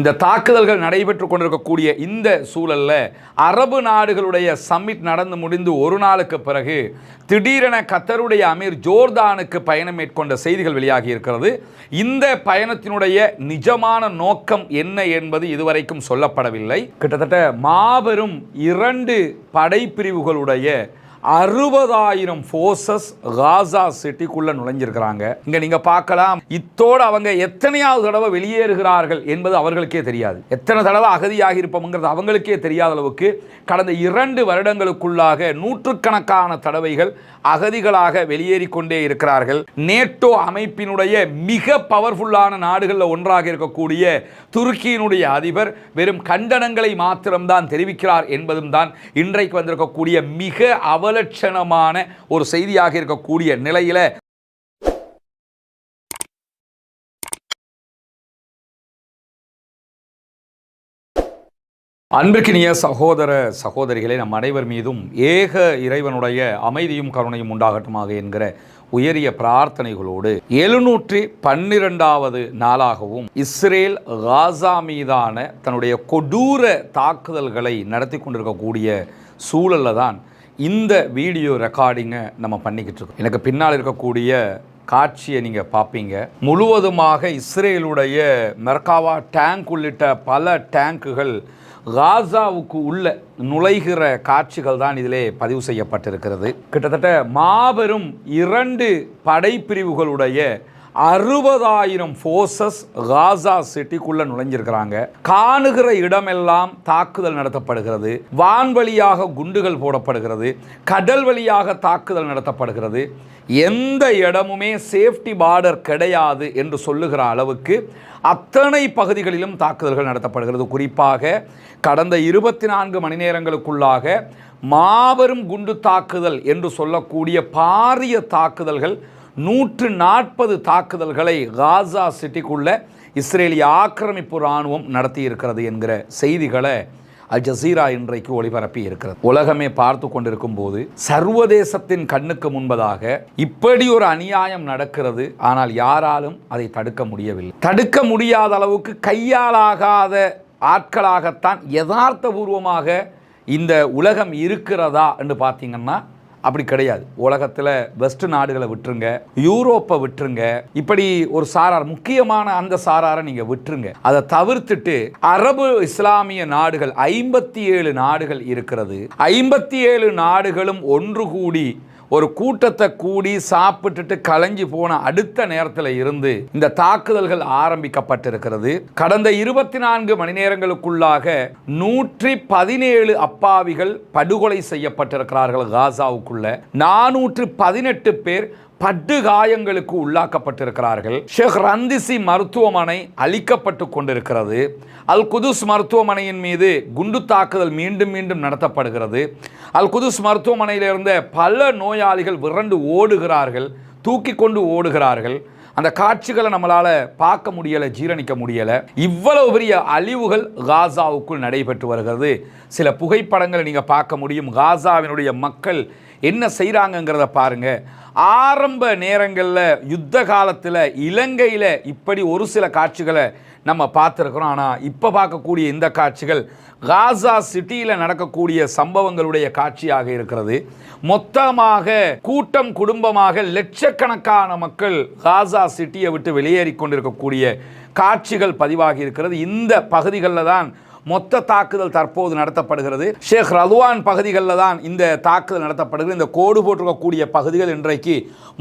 இந்த தாக்குதல்கள் நடைபெற்று கொண்டிருக்கக்கூடிய இந்த சூழல்ல அரபு நாடுகளுடைய சம்மிட் நடந்து முடிந்து ஒரு நாளுக்கு பிறகு திடீரென கத்தருடைய அமீர் ஜோர்தானுக்கு பயணம் மேற்கொண்ட செய்திகள் வெளியாகி இருக்கிறது. இந்த பயணத்தினுடைய நிஜமான நோக்கம் என்ன என்பது இதுவரைக்கும் சொல்லப்படவில்லை. கிட்டத்தட்ட மாபெரும் இரண்டு படைப்பிரிவுகளுடைய அறுபதாயிரம் ஃபோர்ஸஸ் காசா சிட்டிக்குள்ளே நுழைஞ்சிருக்கிறாங்க. இங்க நீங்க பார்க்கலாம். இத்தோடு அவங்க எத்தனையாவது தடவை வெளியேறுகிறார்கள் என்பது அவர்களுக்கே தெரியாது. எத்தனை தடவை அகதியாக இருப்போம்ங்கிறது அவங்களுக்கே தெரியாத அளவுக்கு கடந்த இரண்டு வருடங்களுக்குள்ளாக நூற்றுக்கணக்கான தடவைகள் அகதிகளாக வெளியேறிக்கொண்டே இருக்கிறார்கள். நேட்டோ அமைப்பினுடைய மிக பவர்ஃபுல்லான நாடுகளில் ஒன்றாக இருக்கக்கூடிய துருக்கியினுடைய அதிபர் வெறும் கண்டனங்களை மாத்திரம்தான் தெரிவிக்கிறார் என்பதும் தான் இன்றைக்கு வந்திருக்கக்கூடிய மிக அவர் அவலட்சணமான ஒரு செய்தியாக இருக்கக்கூடிய நிலையில அன்பிற்கினிய சகோதர சகோதரிகளே நம் அனைவர் மீதும் ஏக இறைவனுடைய அமைதியும் கருணையும் உண்டாகட்டுமாக என்கிற உயரிய பிரார்த்தனைகளோடு எழுநூற்றி பன்னிரெண்டாவது நாளாகவும் இஸ்ரேல் காசா மீதான தன்னுடைய கொடூர தாக்குதல்களை நடத்தி கொண்டிருக்கக்கூடிய சூழலில் தான் இந்த வீடியோ ரெக்கார்டிங்கை நம்ம பண்ணிக்கிட்டு இருக்கோம். எனக்கு பின்னால் இருக்கக்கூடிய காட்சியை நீங்கள் பார்ப்பீங்க. முழுவதுமாக இஸ்ரேலுடைய மெர்காவா டேங்க் உள்ளிட்ட பல டேங்குகள் காசாவுக்கு உள்ள நுழைகிற காட்சிகள் தான் இதிலே பதிவு செய்யப்பட்டிருக்கிறது. கிட்டத்தட்ட மாபெரும் இரண்டு படைப்பிரிவுகளுடைய அறுபதாயிரம் ஃபோர்ஸஸ் காசா சிட்டிக்குள்ள நுழைஞ்சிருக்கிறாங்க. காணுகிற இடமெல்லாம் தாக்குதல் நடத்தப்படுகிறது. வான்வழியாக குண்டுகள் போடப்படுகிறது. கடல் வழியாக தாக்குதல் நடத்தப்படுகிறது. எந்த இடமுமே சேஃப்டி பார்டர் கிடையாது என்று சொல்லுகிற அளவுக்கு அத்தனை பகுதிகளிலும் தாக்குதல்கள் நடத்தப்படுகிறது. குறிப்பாக கடந்த இருபத்தி நான்கு மணி நேரங்களுக்குள்ளாக மாபெரும் குண்டு தாக்குதல் என்று சொல்லக்கூடிய பாரிய தாக்குதல்கள் நூற்று நாற்பது தாக்குதல்களை காசா சிட்டிக்குள்ள இஸ்ரேலிய ஆக்கிரமிப்பு இராணுவம் நடத்தியிருக்கிறது என்கிற செய்திகளை அல் ஜசீரா இன்றைக்கு ஒளிபரப்பி இருக்கிறது. உலகமே பார்த்து கொண்டிருக்கும் போது சர்வதேசத்தின் கண்ணுக்கு முன்பதாக இப்படி ஒரு அநியாயம் நடக்கிறது. ஆனால் யாராலும் அதை தடுக்க முடியவில்லை. தடுக்க முடியாத அளவுக்கு கையாலாகாத ஆட்களாகத்தான் யதார்த்தபூர்வமாக இந்த உலகம் இருக்கிறதா என்று பார்த்தீங்கன்னா அப்படி கிடையாது. உலகத்தில் வெஸ்ட் நாடுகளை விட்டுருங்க யூரோப்பை விட்டுருங்க. இப்படி ஒரு சாரார் முக்கியமான அந்த சாராரை நீங்கள் விட்டுருங்க. அதை தவிர்த்துட்டு அரபு இஸ்லாமிய நாடுகள் ஐம்பத்தி ஏழு நாடுகள் இருக்கிறது. ஐம்பத்தி ஏழு நாடுகளும் ஒன்று கூடி ஒரு கூட்டத்தை கூடி சாப்பிட்டுட்டு கலைஞ்சு போன அடுத்த நேரத்தில் இருந்து இந்த தாக்குதல்கள் ஆரம்பிக்கப்பட்டிருக்கிறது. கடந்த இருபத்தி நான்கு மணி நேரங்களுக்குள்ளாக நூற்றி பதினேழு அப்பாவிகள் படுகொலை செய்யப்பட்டிருக்கிறார்கள் காசாவுக்குள்ள. நானூற்று பதினெட்டு பேர் பட்டு காயங்களுக்கு உள்ளாக்கப்பட்டிருக்கிறார்கள். ஷேக் ரந்திசி மருத்துவமனை அழிக்கப்பட்டு கொண்டிருக்கிறது. அல் குதுஸ் மருத்துவமனையின் மீது குண்டு தாக்குதல் மீண்டும் மீண்டும் நடத்தப்படுகிறது. அல் குதுஸ் மருத்துவமனையில் இருந்த பல நோயாளிகள் விரண்டு ஓடுகிறார்கள் தூக்கி கொண்டு ஓடுகிறார்கள். அந்த காட்சிகளை நம்மளால் பார்க்க முடியலை ஜீரணிக்க முடியலை. இவ்வளவு பெரிய அழிவுகள் காசாவுக்குள் நடைபெற்று வருகிறது. சில புகைப்படங்களை நீங்கள் பார்க்க முடியும். காசாவினுடைய மக்கள் என்ன செய்கிறாங்கங்கிறத பாருங்கள் ஆரம்ப நேரங்களில் யுத்த காலத்தில் இலங்கையில் இப்படி ஒரு சில காட்சிகளை நம்ம பார்த்துருக்குறோம். ஆனால் இப்போ பார்க்கக்கூடிய இந்த காட்சிகள் காசா சிட்டியில் நடக்கக்கூடிய சம்பவங்களுடைய காட்சியாக இருக்கிறது. மொத்தமாக கூட்டம் குடும்பமாக லட்சக்கணக்கான மக்கள் காசா சிட்டியை விட்டு வெளியேறி கொண்டிருக்கக்கூடிய காட்சிகள் பதிவாகி இருக்கிறது. இந்த பகுதிகளில் தான் மொத்த தாக்குதல் தற்போது நடத்தப்படுகிறது. ஷேக் ரதுவான் பகுதிகளில் தான் இந்த தாக்குதல் நடத்தப்படுகிறது. இந்த கோடு போட்டிருக்கக்கூடிய பகுதிகள் இன்றைக்கு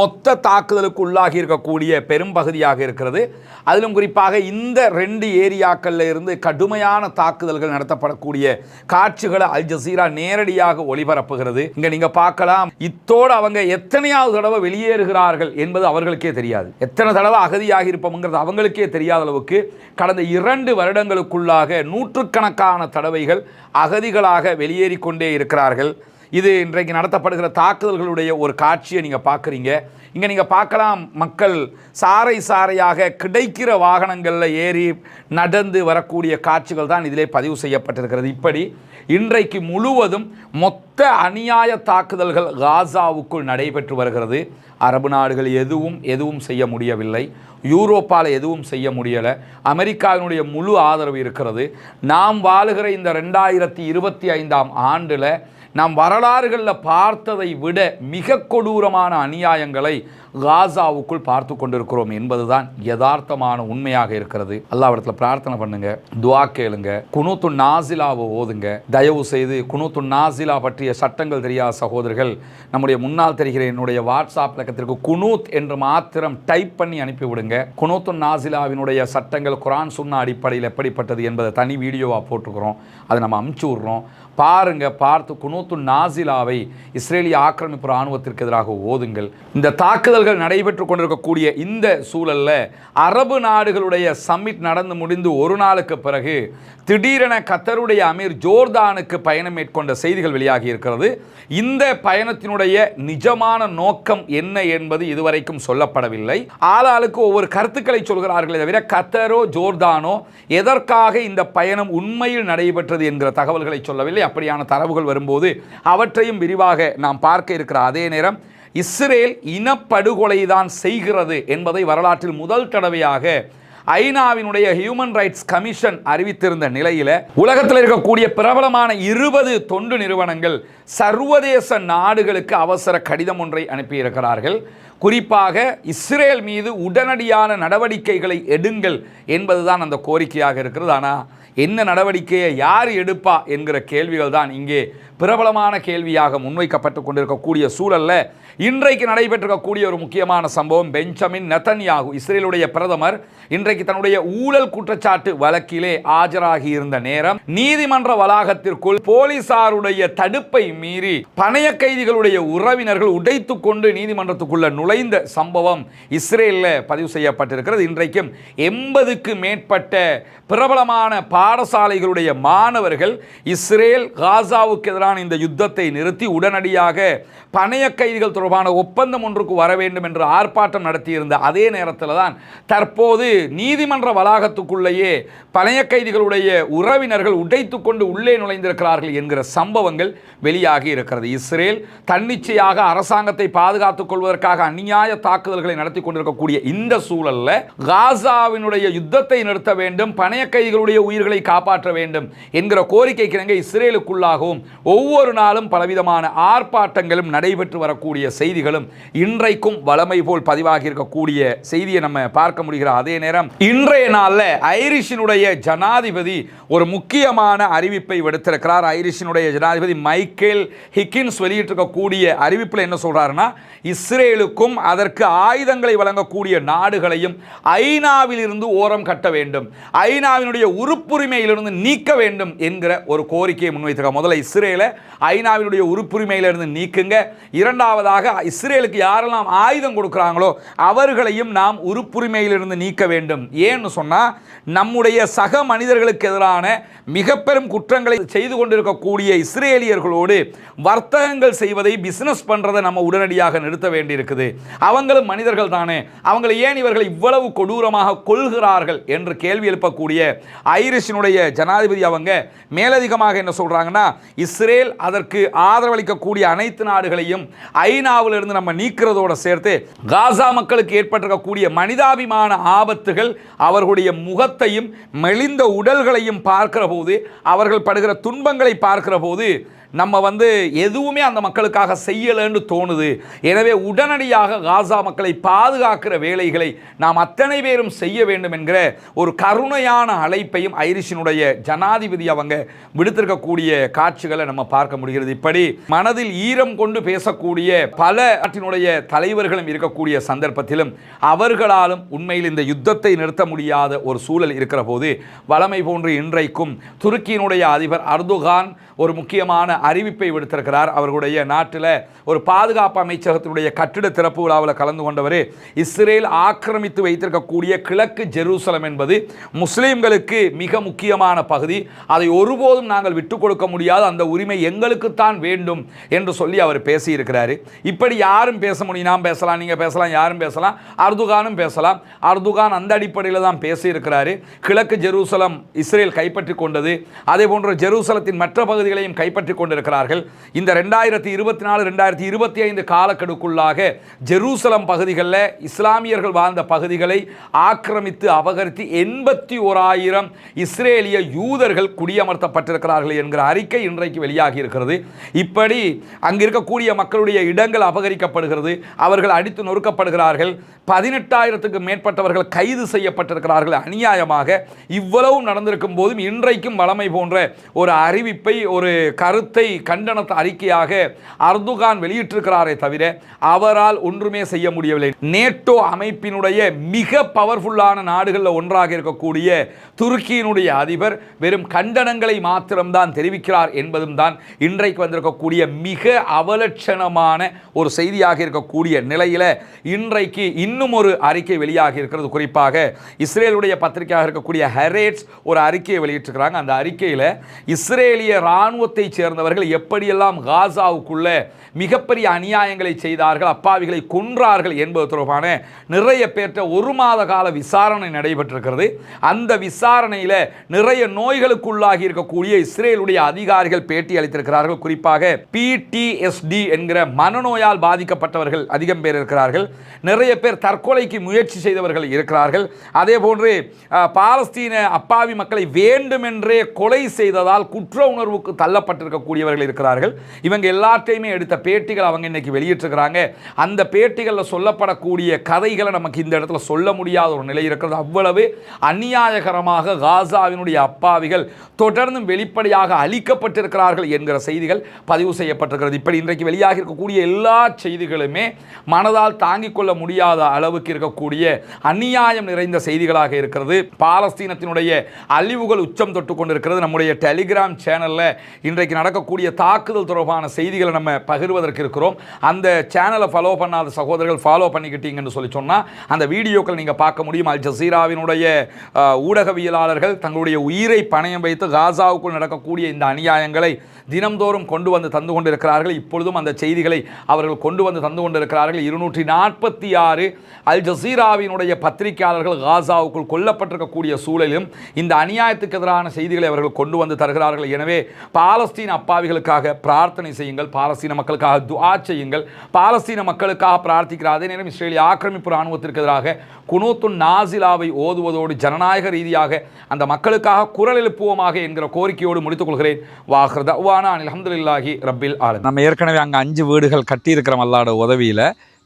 மொத்த தாக்குதலுக்கு உள்ளாகி இருக்கக்கூடிய பெரும் பகுதியாக இருக்கிறது. அதிலும் குறிப்பாக இந்த ரெண்டு ஏரியாக்களில் இருந்து கடுமையான தாக்குதல்கள் நடத்தப்படக்கூடிய காட்சிகளை அல் ஜசீரா நேரடியாக ஒளிபரப்புகிறது. இங்க நீங்க பார்க்கலாம். இத்தோடு அவங்க எத்தனையாவது தடவை வெளியேறுகிறார்கள் என்பது அவர்களுக்கே தெரியாது. எத்தனை தடவை அகதியாகி இருப்போம்ங்கிறது அவங்களுக்கே தெரியாத அளவுக்கு கடந்த இரண்டு வருடங்களுக்குள்ளாக நூற்று நூற்றுக்கணக்கான தடவைகள் அகதிகளாக வெளியேறி கொண்டே இருக்கிறார்கள். இது இன்றைக்கு நடத்தப்படுகிற தாக்குதல்களுடைய ஒரு காட்சியை நீங்கள் பார்க்குறீங்க. இங்கே நீங்கள் பார்க்கலாம் மக்கள் சாறை சாறையாக கிடைக்கிற வாகனங்களில் ஏறி நடந்து வரக்கூடிய காட்சிகள் தான் இதிலே பதிவு செய்யப்பட்டிருக்கிறது. இப்படி இன்றைக்கு முழுவதும் மொத்த அநியாய தாக்குதல்கள் காசாவுக்குள் நடைபெற்று வருகிறது. அரபு நாடுகள் எதுவும் எதுவும் செய்ய முடியவில்லை. யூரோப்பால் எதுவும் செய்ய முடியலை. அமெரிக்காவினுடைய முழு ஆதரவு இருக்கிறது. நாம் வாழுகிற இந்த ரெண்டாயிரத்தி இருபத்தி ஐந்தாம் ஆண்டில் நாம் வரலாறுகளில் பார்த்ததை விட மிக கொடூரமான அநியாயங்களை காசாவுக்குள் பார்த்து கொண்டிருக்கிறோம் என்பதுதான் யதார்த்தமான உண்மையாக இருக்கிறது. அல்லாவிடத்தில் பிரார்த்தனை பண்ணுங்க துவா கேளுங்க குனூத்து நாசிலாவை ஓதுங்க. தயவு செய்து குனூத்து நாசிலா பற்றிய சட்டங்கள் தெரியாத சகோதரர்கள் நம்முடைய முன்னால் தெரிகிற என்னுடைய வாட்ஸ்அப் பக்கத்திற்கு குனூத் என்று மாத்திரம் டைப் பண்ணி அனுப்பிவிடுங்க குனூத்து நாசிலாவினுடைய சட்டங்கள் குரான் சுன்னா அடிப்படையில் எப்படிப்பட்டது என்பதை தனி வீடியோவாக போட்டுக்கிறோம். அதை நம்ம அமுச்சு விட்றோம். பாருங்க பார்த்து குனூத்து நாசிலாவை இஸ்ரேலிய ஆக்கிரமிப்பு இராணுவத்திற்கு எதிராக ஓதுங்கள். இந்த தாக்குதல்கள் நடைபெற்று கொண்டிருக்கக்கூடிய இந்த சூழல்ல அரபு நாடுகளுடைய சம்மிட் நடந்து முடிந்து ஒரு நாளுக்கு பிறகு திடீரென கத்தருடைய அமீர் ஜோர்தானுக்கு பயணம் மேற்கொண்ட செய்திகள் வெளியாகி இருக்கிறது. இந்த பயணத்தினுடைய நிஜமான நோக்கம் என்ன என்பது இதுவரைக்கும் சொல்லப்படவில்லை. ஆளாளுக்கு ஒவ்வொரு கருத்துக்களை சொல்கிறார்களே தவிர கத்தரோ ஜோர்தானோ எதற்காக இந்த பயணம் உண்மையில் நடைபெற்றது என்கிற தகவல்களை சொல்லவில்லை. அப்படியான தரவுகள் வரும்போது அவற்றையும் விரிவாக நாம் பார்க்க இருக்கிற அதே நேரம் இஸ்ரேல் இனப்படுகொலை தான் செய்கிறது என்பதை வரலாற்றில் முதல் தடவையாக ஐநாவினுடைய ஹியூமன் ரைட்ஸ் கமிஷன் அறிவித்திருந்த நிலையில் உலகத்தில் இருக்கக்கூடிய பிரபலமான இருபது தொண்டு நிறுவனங்கள் சர்வதேச நாடுகளுக்கு அவசர கடிதம் ஒன்றை அனுப்பியிருக்கிறார்கள். குறிப்பாக இஸ்ரேல் மீது உடனடியான நடவடிக்கைகளை எடுங்கள் என்பதுதான் அந்த கோரிக்கையாக இருக்கிறது. ஆனால் என்ன நடவடிக்கையை யார் எடுப்பா என்கிற கேள்விகள் தான் இங்கே பிரபலமான கேள்வியாக முன்வைக்கப்பட்டு கொண்டிருக்கக்கூடிய சூழல்ல இன்றைக்கு நடைபெற்றிருக்கக்கூடிய ஒரு முக்கியமான சம்பவம் பெஞ்சமின் நெத்தன்யாகு இஸ்ரேலுடைய பிரதமர். இன்றைக்கு தன்னுடைய ஊழல் குற்றச்சாட்டு வழக்கிலே ஆஜராகி இருந்த நேரம் நீதிமன்ற வளாகத்திற்குள் போலீசாருடைய தடுப்பை மீறி பணைய கைதிகளுடைய உறவினர்கள் உடைத்து கொண்டு நீதிமன்றத்துக்குள்ள நுழைந்த சம்பவம் இஸ்ரேலில் பதிவு செய்யப்பட்டிருக்கிறது. இன்றைக்கும் எண்பதுக்கு மேற்பட்ட பிரபலமான பாடசாலைகளுடைய மாணவர்கள் இஸ்ரேல் காசாவுக்கு எதிரான இந்த யுத்தத்தை நிறுத்தி உடனடியாக பணைய கைதிகள் தொடர்பான ஒப்பந்தம் ஒன்றுக்கு வர வேண்டும் என்று ஆர்ப்பாட்டம் நடத்தியிருந்த அதே நேரத்தில் தான் தற்போது நீதிமன்ற வளாகத்துக்குள்ளேயே பணைய கைதிகளுடைய உறவினர்கள் உடைத்து கொண்டு உள்ளே நுழைந்திருக்கிறார்கள் என்கிற சம்பவங்கள் வெளியாகி இருக்கிறது. இஸ்ரேல் தன்னிச்சையாக அரசாங்கத்தை பாதுகாத்துக் கொள்வதற்காக அநியாய தாக்குதல்களை நடத்தி கொண்டிருக்கக்கூடிய இந்த சூழல்ல காசாவினுடைய யுத்தத்தை நிறுத்த வேண்டும் பணைய கைதிகளுடைய உயிர்களை காப்பாற்ற வேண்டும் என்கிற கோரிக்கைக்கு இஸ்ரேலுக்குள்ளாகவும் ஒவ்வொரு நாளும் பலவிதமான ஆர்ப்பாட்டங்களும் நடைபெற்று வரக்கூடிய செய்திகளும் இன்றைக்கும் வளமை போல் பதிவாகி இருக்கக்கூடிய செய்தியை நம்ம பார்க்க முடிகிற அதே நேரம் இன்றைய நாளில் ஐரிஷினுடைய ஜனாதிபதி ஒரு முக்கியமான அறிவிப்பை விடுத்திருக்கிறார். ஐரிஷினுடைய ஜனாதிபதி மைக்கேல் ஹிக்கின்ஸ் வெளியிட்டிருக்கக்கூடிய அறிவிப்பில் என்ன சொல்கிறாருன்னா இஸ்ரேலுக்கும் அதற்கு ஆயுதங்களை வழங்கக்கூடிய நாடுகளையும் ஐநாவிலிருந்து ஓரம் கட்ட வேண்டும். ஐநாவினுடைய உறுப்புரிமையிலிருந்து நீக்க வேண்டும் என்கிற ஒரு கோரிக்கையை முன்வைத்திருக்க முதல்ல இஸ்ரேலை ஐநாவினுடைய உறுப்புரிமையிலிருந்து நீக்குங்க. இரண்டாவதாக இஸ்ரேலுக்கு யாரெல்லாம் ஆயுதம் கொடுக்குறாங்களோ அவர்களையும் நாம் உறுப்புரிமையிலிருந்து நீக்க வேண்டும். ஏன்னு சொன்னால் நம்முடைய சக மனிதர்களுக்கு எதிரான மிக பெரும் குற்றங்களை செய்து கொண்டிருக்கக்கூடிய இஸ்ரேலியர்களோடு வர்த்தகங்கள் செய்வதை பிசினஸ் பண்ணுறதை நம்ம உடனடியாக நிறுத்த வேண்டியிருக்குது. அவங்களும் மனிதர்கள் தானே. அவங்களை ஏன் இவர்கள் இவ்வளவு கொடூரமாக கொள்கிறார்கள் என்று கேள்வி எழுப்பக்கூடிய ஐரிஷினுடைய ஜனாதிபதி அவங்க மேலதிகமாக என்ன சொல்றாங்கன்னா இஸ்ரேல் அதற்கு ஆதரவளிக்கக்கூடிய அனைத்து நாடுகளையும் சீனாவிலிருந்து நம்ம நீக்கிறதோட சேர்த்து காசா மக்களுக்கு ஏற்பட்டிருக்கக்கூடிய மனிதாபிமான ஆபத்துகள் அவர்களுடைய முகத்தையும் மெலிந்த உடல்களையும் பார்க்கிற போது அவர்கள் படுகிற துன்பங்களை பார்க்கிற போது நம்ம வந்து எதுவுமே அந்த மக்களுக்காக செய்யலைன்னு தோணுது. எனவே உடனடியாக காசா மக்களை பாதுகாக்கிற வேலைகளை நாம் அத்தனை பேரும் செய்ய வேண்டும் என்கிற ஒரு கருணையான அழைப்பையும் ஐரிஷினுடைய ஜனாதிபதி அவங்க விடுத்திருக்கக்கூடிய காட்சிகளை நம்ம பார்க்க முடிகிறது. இப்படி மனதில் ஈரம் கொண்டு பேசக்கூடிய பல நாட்டினுடைய தலைவர்களும் இருக்கக்கூடிய சந்தர்ப்பத்திலும் அவர்களாலும் உண்மையில் இந்த யுத்தத்தை நிறுத்த முடியாத ஒரு சூழல் இருக்கிற போது வளமை போன்று இன்றைக்கும் துருக்கியினுடைய அதிபர் அர்துகான் ஒரு முக்கியமான அறிவிப்பை விடுத்திருக்கிறார். அவர்களுடைய நாட்டில் ஒரு பாதுகாப்பு அமைச்சகத்தினுடைய கட்டிட திறப்பு விழாவில் கலந்து கொண்டவர் இஸ்ரேல் ஆக்கிரமித்து வைத்திருக்கக்கூடிய கிழக்கு ஜெருசலம் என்பது முஸ்லீம்களுக்கு மிக முக்கியமான பகுதி. அதை ஒருபோதும் நாங்கள் விட்டுக் கொடுக்க முடியாது. அந்த உரிமை எங்களுக்குத்தான் வேண்டும் என்று சொல்லி அவர் பேசியிருக்கிறார். இப்படி யாரும் பேச முடியும். நாம் பேசலாம் நீங்கள் பேசலாம் யாரும் பேசலாம் அர்துகானும் பேசலாம். அர்துகான் அந்த அடிப்படையில் தான் பேசியிருக்கிறாரு. கிழக்கு ஜெருசலம் இஸ்ரேல் கைப்பற்றி கொண்டது. அதே போன்ற ஜெருசலத்தின் மற்ற பகுதிகளையும் கைப்பற்றி கொண்டிருக்கிறார்கள். இந்த ரெண்டாயிரத்தி இருபத்தி நாலு ரெண்டாயிரத்தி இருபத்தி ஐந்து காலக்கெடுக்குள்ளாக ஜெருசலம் பகுதிகளில் இஸ்லாமியர்கள் வாழ்ந்த பகுதிகளை ஆக்கிரமித்து அபகரித்து எண்பத்தி ஓராயிரம் இஸ்ரேலிய யூதர்கள் குடியமர்த்தப்பட்டிருக்கிறார்கள் என்கிற அறிக்கை இன்றைக்கு வெளியாகி இருக்கிறது இப்படி அங்கு இருக்கக்கூடிய மக்களுடைய இடங்கள் அபகரிக்கப்படுகிறது. அவர்கள் அடித்து நொறுக்கப்படுகிறார்கள். பதினெட்டாயிரத்துக்கு மேற்பட்டவர்கள் கைது செய்யப்பட்டிருக்கிறார்கள். அநியாயமாக இவ்வளவும் நடந்திருக்கும் போதும் இன்றைக்கும் வளமை போன்ற ஒரு அறிவிப்பை ஒரு கருத்தை கண்டன அறிக்கையாக அர்துகான் வெளியிட்டிருக்கிறாரே தவிர அவரால் ஒன்றுமே செய்ய முடியவில்லை. நேட்டோ அமைப்பினுடைய மிக பவர்ஃபுல்லான நாடுகளில் ஒன்றாக இருக்கக்கூடிய துருக்கியினுடைய அதிபர் வெறும் கண்டனங்களை மாத்திரம்தான் தெரிவிக்கிறார் என்பதும் தான் இன்றைக்கு வந்திருக்கக்கூடிய மிக அவலட்சணமான ஒரு செய்தியாக இருக்கக்கூடிய நிலையில் இன்றைக்கு இன்னும் ஒரு அறிக்கை வெளியாகி இருக்கிறது. குறிப்பாக இஸ்ரேலுடைய பத்திரிகையாக இருக்கக்கூடிய ஹெரேட்ஸ் ஒரு அறிக்கையை வெளியிட்டிருக்கிறாங்க. அந்த அறிக்கையில் இஸ்ரேலிய இராணுவத்தை அவர்கள் எப்படியெல்லாம் காசாவுக்குள்ள மிகப்பெரிய அநியாயங்களை செய்தார்கள் அப்பாவிகளை கொன்றார்கள் என்பது தொடர்பான நிறைய பேர்கிட்ட ஒரு மாத கால விசாரணை நடைபெற்றிருக்கிறது. அந்த விசாரணையில் நிறைய நோய்களுக்குள்ளாகி இருக்கக்கூடிய இஸ்ரேலுடைய அதிகாரிகள் பேட்டி அளித்திருக்கிறார்கள். குறிப்பாக பிடிஎஸ்டி என்கிற மனநோயால் பாதிக்கப்பட்டவர்கள் அதிகம் பேர் இருக்கிறார்கள். நிறைய பேர் தற்கொலைக்கு முயற்சி செய்தவர்கள் இருக்கிறார்கள். அதே போன்று பாலஸ்தீன அப்பாவி மக்களை வேண்டுமென்றே கொலை செய்ததால் குற்ற உணர்வுக்கு தள்ளப்பட்டிருக்கக்கூடிய கூடியவர்கள் இருக்கிறார்கள். இவங்க எல்லாத்தையுமே எடுத்த பேட்டிகள் அவங்க இன்னைக்கு வெளியிட்டிருக்கிறாங்க. அந்த பேட்டிகளில் சொல்லப்படக்கூடிய கதைகளை நமக்கு இந்த இடத்துல சொல்ல முடியாத ஒரு நிலை இருக்கிறது. அவ்வளவு அநியாயகரமாக காசாவினுடைய அப்பாவிகள் தொடர்ந்தும் வெளிப்படையாக அழிக்கப்பட்டிருக்கிறார்கள் என்கிற செய்திகள் பதிவு செய்யப்பட்டிருக்கிறது. இப்படி இன்றைக்கு வெளியாக இருக்கக்கூடிய எல்லா செய்திகளுமே மனதால் தாங்கிக் கொள்ள முடியாத அளவுக்கு இருக்கக்கூடிய அநியாயம் நிறைந்த செய்திகளாக இருக்கிறது. பாலஸ்தீனத்தினுடைய அழிவுகள் உச்சம் தொட்டு கொண்டிருக்கிறது. நம்முடைய டெலிகிராம் சேனலில் இன்றைக்கு நடக்கக்கூடிய தாக்குதல் தொடர்பான செய்திகளை நம்ம பகிர்வதற்கு இருக்கிறோம். அந்த சேனலை ஃபாலோ பண்ணாத சகோதரர்கள் ஃபாலோ பண்ணிக்கிட்டீங்கன்னு சொல்லி சொன்னால் அந்த வீடியோக்கள் நீங்கள் பார்க்க முடியும். அல் ஜசீராவினுடைய ஊடகவியலாளர்கள் தங்களுடைய உயிரை பணயம் வைத்து காசாவுக்குள் நடக்கக்கூடிய இந்த அநியாயங்களை தினம்தோறும் கொண்டு வந்து தந்து கொண்டிருக்கிறார்கள். இப்பொழுதும் அந்த செய்திகளை அவர்கள் கொண்டு வந்து தந்து கொண்டிருக்கிறார்கள். இருநூற்றி நாற்பத்தி ஆறு அல் ஜசீராவினுடைய பத்திரிகையாளர்கள் காசாவுக்குள் கொல்லப்பட்டிருக்கக்கூடிய சூழலிலும் இந்த அநியாயத்துக்கு எதிரான செய்திகளை அவர்கள் கொண்டு வந்து தருகிறார்கள். எனவே பாலஸ்தீன் அப்பாவிகளுக்காக பிரார்த்தனை செய்யுங்கள். பாலஸ்தீன மக்களுக்காக துவா செய்யுங்கள். பாலஸ்தீன மக்களுக்காக பிரார்த்திக்கிற அதே நேரம் இஸ்ரேலிய ஆக்கிரமிப்பு இராணுவத்திற்கு எதிராக குனூத்து நாசிலாவை ஓதுவதோடு ஜனநாயக ரீதியாக அந்த மக்களுக்காக குரல் எழுப்புவோமாக என்கிற கோரிக்கையோடு முடித்துக் கொள்கிறேன். வாஹ்ரதா வானா அலமதுல்லாஹி ரப்பில் ஆலம். நம்ம ஏற்கனவே அங்கே அஞ்சு வீடுகள் கட்டியிருக்கிறோம் அல்லாட உதவியில்